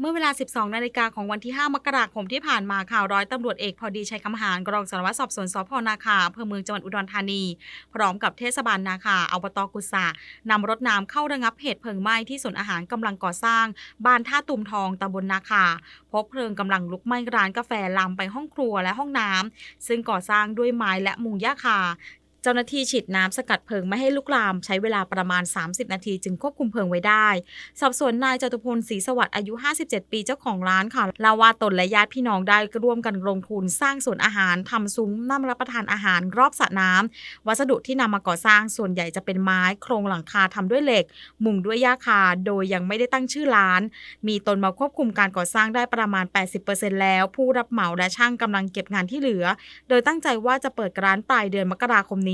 เมื่อเวลา 12 นาฬิกาของวันที่ 5 มกราคมที่ผ่านมาข่าวร้อยตำรวจเอกพอดีชัยคำหารรองสารวัตรสอบสวนสพนาคาอำเภอเมืองจังหวัดอุดรธานี พร้อมกับเทศบาลนาคาอบตกุษานำรถน้ำเข้าระงับเหตุเพลิงไหม้ที่ศูนอาหารกำลังก่อสร้าง บ้านท่าตุ่มทองตำบลนาคา พบเพลิงกำลังลุกไหม้ร้านกาแฟลามไปห้องครัวและห้องน้ำซึ่งก่อสร้างด้วยไม้และมุงหญ้าคา เจ้าหน้าที่ฉีดน้ำสกัดเพลิงไม่ให้ลุกลาม ใช้เวลาประมาณ 30 นาทีจึงควบคุมเพลิงไว้ได้ สอบสวนนายจตุพลศรีสวัสดิ์อายุ 57 ปีเจ้าของร้านค่ะเล่าว่าตนและญาติพี่น้องได้ร่วมกันลงทุนสร้างสวนอาหารทำซุ้มนำรับประทานอาหารรอบสระน้ำวัสดุที่นำมาก่อสร้างส่วนใหญ่จะเป็นไม้โครงหลังคาทำด้วยเหล็ก มุงด้วยหญ้าคา โดยยังไม่ได้ตั้งชื่อร้าน มีตนมาควบคุมการก่อสร้างได้ประมาณ 80%แล้ว ผู้รับเหมาและช่างกำลังเก็บงานที่เหลือ โดยตั้งใจว่าจะเปิดร้านปลายเดือนมกราคมนี้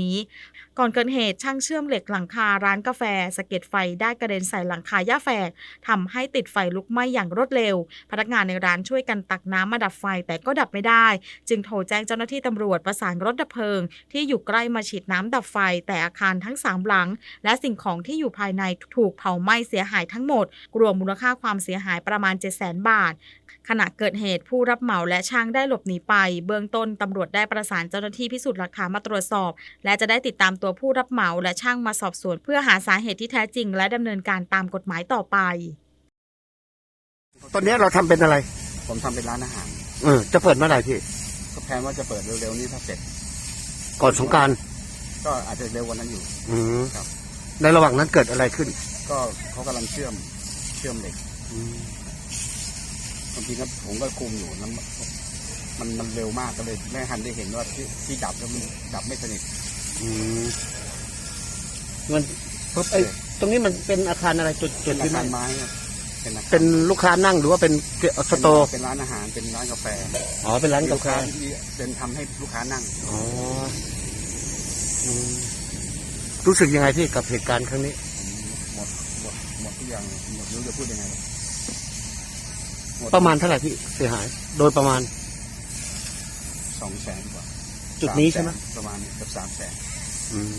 ก่อนเกิดเหตุช่างเชื่อมเหล็กหลังคาร้านกาแฟสะเก็ดไฟได้กระเด็นใส่หลังคาหญ้าแฝกทำให้ติดไฟลุกไหม้อย่างรวดเร็ว พนักงานในร้านช่วยกันตักน้ำมาดับไฟแต่ก็ดับไม่ได้ จึงโทรแจ้งเจ้าหน้าที่ตำรวจประสานรถดับเพลิง ที่อยู่ใกล้มาฉีดน้ำดับไฟ แต่อาคารทั้งสามหลัง และสิ่งของที่อยู่ภายในถูกเผาไหม้เสียหายทั้งหมดรวมมูลค่าความเสียหายประมาณ 7 0 0 0 0 0 บาทขณะเกิดเหตุผู้รับเหมาและช่างได้หลบหนีไป เบื้องต้นตำรวจได้ประสานเจ้าหน้าที่พิสูจน์หลักฐานมาตรวจสอบ และจะได้ติดตามตัวผู้รับเหมาและช่างมาสอบสวน เพื่อหาสาเหตุที่แท้จริง และดำเนินการตามกฎหมายต่อไป ตอนนี้เราทำเป็นอะไร ผมทำเป็นร้านอาหารเออจะเปิดเมื่อไหร่พี่ ก็แพลนว่าจะเปิดเร็วๆนี้ถ้าเสร็จ ก่อนสงกรารก็อาจจะเร็วกวันนั้นอยู่ อืมครับ ในระหว่างนั้นเกิดอะไรขึ้นก็เขากำลังเชื่อมเชื่อมเหล็กบางทีก็ผมก็คุมอยู่นั้นมันมันเร็วมากก็เลยไม่ทันได้เห็นว่าที่ที่ดับแล้วมันดับไม่สนิทอื มมันปุ๊บไอ้ตรงนี้มันเป็นอาคารอะไรจุดจุเป็ดนอาที่คานั่รงไม้ครับเป็นอาคารเป็นลูกค้านั่งหรือว่าเป็นสโตร์เป็นร้านอาหารเป็นร้านกาแฟอ๋อเป็นร้านกาแฟลูที่เป็นทำให้ลูกค้านั่งอ๋ออืมรู้สึกยังไงพี่กับเหตุการณ์ครั้งนี้ หมดหมดหมดทุกอย่างเลยหมดไม่รู้จะพูดยังไงหมดประมาณเท่าไหร่พี่เสียหาย โดยประมาณสองแสนกว่า จุดนี้ใช่ไหมประมาณเกือบสามแสนอืม